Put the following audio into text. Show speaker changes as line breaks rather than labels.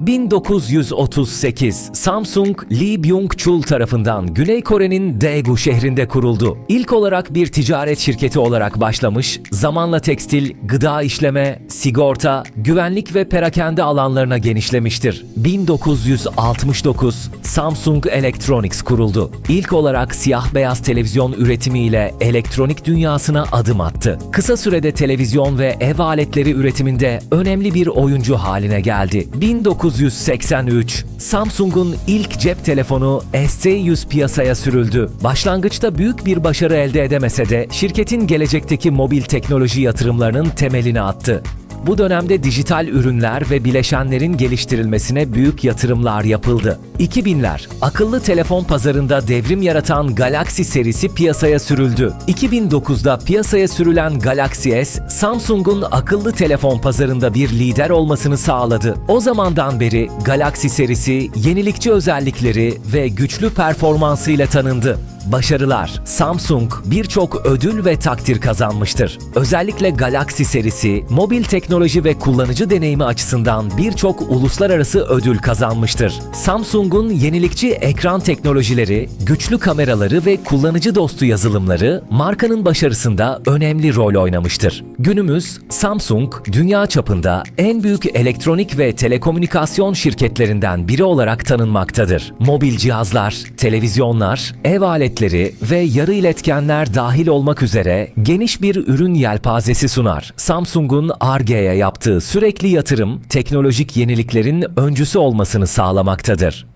1938 Samsung Lee Byung-chul tarafından Güney Kore'nin Daegu şehrinde kuruldu. İlk olarak bir ticaret şirketi olarak başlamış, zamanla tekstil, gıda işleme, sigorta, güvenlik ve perakende alanlarına genişlemiştir. 1969 Samsung Electronics kuruldu. İlk olarak siyah beyaz televizyon üretimiyle elektronik dünyasına adım attı. Kısa sürede televizyon ve ev aletleri üretiminde önemli bir oyuncu haline geldi. 1983 Samsung'un ilk cep telefonu SC100 piyasaya sürüldü. Başlangıçta büyük bir başarı elde edemese de şirketin gelecekteki mobil teknoloji yatırımlarının temelini attı. Bu dönemde dijital ürünler ve bileşenlerin geliştirilmesine büyük yatırımlar yapıldı. 2000'ler, akıllı telefon pazarında devrim yaratan Galaxy serisi piyasaya sürüldü. 2009'da piyasaya sürülen Galaxy S, Samsung'un akıllı telefon pazarında bir lider olmasını sağladı. O zamandan beri Galaxy serisi yenilikçi özellikleri ve güçlü performansıyla tanındı. Başarılar. Samsung birçok ödül ve takdir kazanmıştır. Özellikle Galaxy serisi mobil teknoloji ve kullanıcı deneyimi açısından birçok uluslararası ödül kazanmıştır. Samsung'un yenilikçi ekran teknolojileri, güçlü kameraları ve kullanıcı dostu yazılımları markanın başarısında önemli rol oynamıştır. Günümüz Samsung dünya çapında en büyük elektronik ve telekomünikasyon şirketlerinden biri olarak tanınmaktadır. Mobil cihazlar, televizyonlar, ev aletleri ve yarı iletkenler dahil olmak üzere geniş bir ürün yelpazesi sunar. Samsung'un Ar-Ge'ye yaptığı sürekli yatırım, teknolojik yeniliklerin öncüsü olmasını sağlamaktadır.